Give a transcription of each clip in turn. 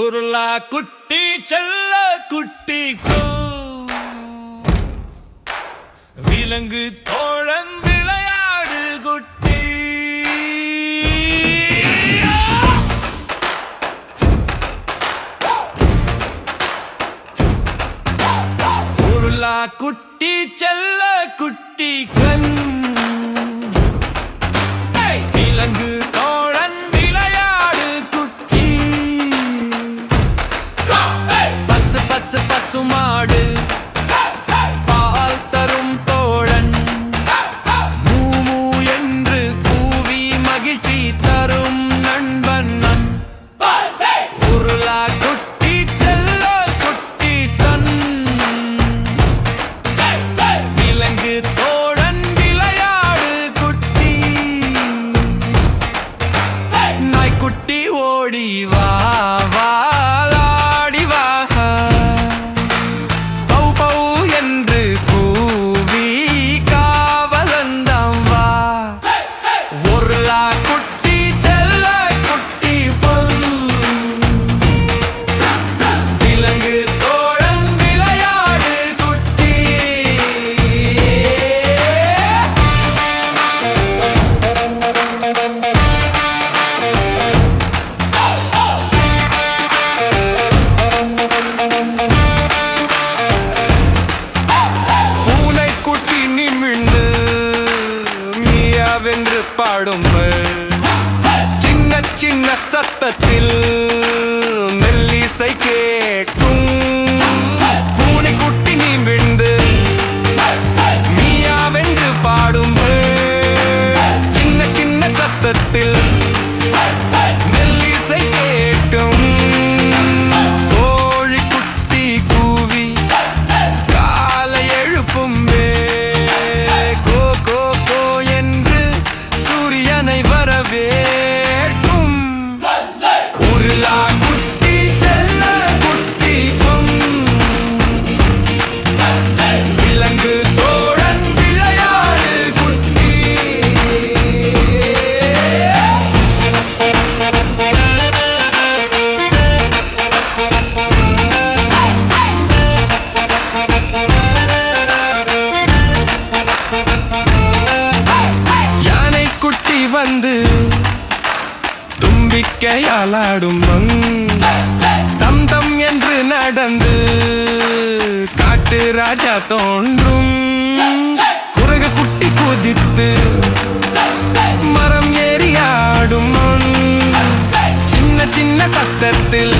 உருளா குட்டி செல்ல குட்டி விலங்கு தோழன் விளையாடு குட்டி. உருளா குட்டி செல்ல குட்டி கண். விலங்கு மியாவென்று சின்ன சின்ன சத்தத்தில் மெல்லிசை கேட்கும். தும்பிக்கையாலாடும் மண் தம் தம் என்று நடந்து காட்டு ராஜா தோன்றும். குரக குட்டி குதித்து மரம் ஏறி ஆடும் மண் சின்ன சின்ன சத்தத்தில்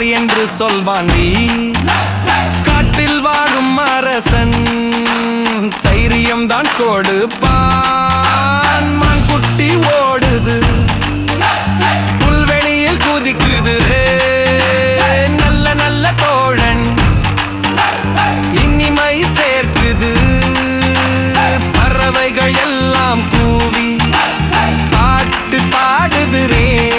யார் என்று சொல்வான் நீ. காட்டில் வாழும் அரசன் தைரியம் தான் கொடுப்பான். மான் குட்டி ஓடுது புல்வெளியில் குதிக்குது. நல்ல நல்ல தோழன் இனிமை சேர்க்குது. பறவைகள் எல்லாம் கூவி பாட்டு பாடுகிறேன்.